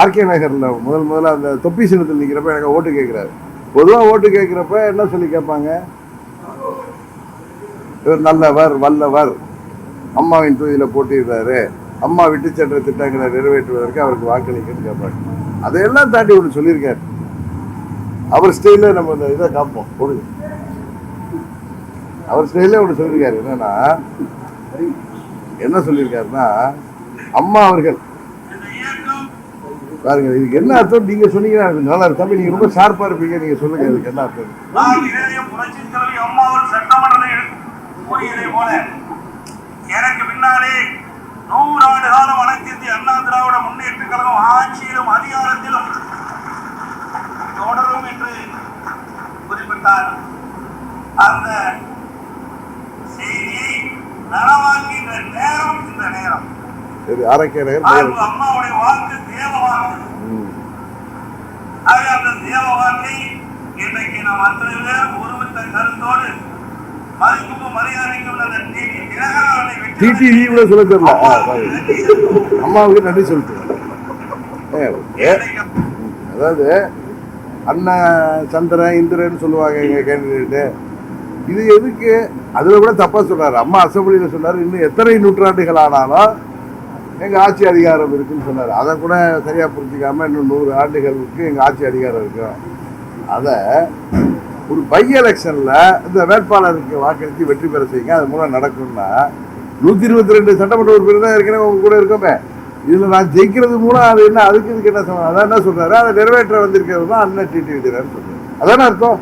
RK நகரில் முதல் முதல்ல அந்த தொப்பி சின்னத்தில் நிற்கிறப்ப எனக்கு ஓட்டு கேட்குறாரு பொதுவாக ஓட்டு கேட்குறப்ப என்ன சொல்லி கேட்பாங்க? இவர் நல்லவர் வல்லவர். அம்மாவின் தொகுதியில் போட்டிடுறாரு அம்மா விட்டு சென்ற திட்டங்களை நிறைவேற்றுவதற்கு அவருக்கு வாக்களிக்கன்னு கேட்பாங்க. அதையெல்லாம் தாண்டி ஒன்று சொல்லியிருக்காரு. அவர் ஸ்டைலில் நம்ம இந்த இதை காப்போம். கொடுங்க அவர் ஸ்டைலே ஒன்று சொல்லியிருக்காரு. என்னன்னா என்ன சொல்லியிருக்காருன்னா அம்மா அவர்கள் பாருங்க இதுக்கு என்ன அர்த்தம்? நீங்க சொன்னீங்கன்னா எனக்கு நல்லா இருக்கு தம்பி நீங்க ரொம்ப ஷார்ப்பா இருப்பீங்க. நீங்க சொல்லுங்க இதுக்கு என்ன அர்த்தம்? எனக்கு பின்னாலே நூறாண்டு காலம் அனைத்து அண்ணா திராவிட முன்னேற்ற கழகம் ஆட்சியிலும் அதிகாரத்திலும் தொடரும் என்று குறிப்பிட்டார். அந்த செய்தியை நனவ சரி ஆரோக்கிய நகர் அது மேயர். அம்மாவுடைய வாக்கு தேவ வாக்கு ம். ஆக அந்த தேவ வாக்கை இன்றைக்கு நாம் அத்தனை பேர் ஒருமித்த கருத்தோடு மதிப்புக்கும் மரியாதைக்கும் அந்த டிடி தினகரனை வெற்றி டிடி லீவ்ல சொல்ல தெரியல. அம்மாவுக்கு நன்றி சொல்லிட்டு அதாவது அண்ணன் சந்திரன் இந்திரன் சொல்லுவாங்க எங்க கேண்டிடேட்டு. இது எதுக்கு? அதுல கூட தப்பா சொல்றாரு. அம்மா அசம்பிளியில சொன்னாரு. இன்னும் எத்தனை நூற்றாண்டுகள் ஆனாலும் எங்கள் ஆட்சி அதிகாரம் இருக்குன்னு சொன்னார். அதை கூட சரியா புரிஞ்சிக்காமல் இன்னும் நூறு ஆண்டுகளுக்கு எங்கள் ஆட்சி அதிகாரம் இருக்கும். அதை ஒரு பை எலெக்ஷனில் இந்த வேட்பாளருக்கு வாக்களித்து வெற்றி பெற செய்யுங்க. அது மூலம் நடக்கும்னா நூற்றி இருபத்தி ரெண்டு சட்டமன்ற உறுப்பினர் தான் ஏற்கனவே உங்க கூட இருக்கோமே. இதில் நான் ஜெயிக்கிறது மூலம் அது என்ன அதுக்கு இதுக்கு என்ன சொன்னார் அதான் என்ன சொல்கிறாரு அதை நிறைவேற்ற வந்திருக்கிறது தான் அண்ணன் டிடி விஜயன் சொல்றாரு. அதானே அர்த்தம்?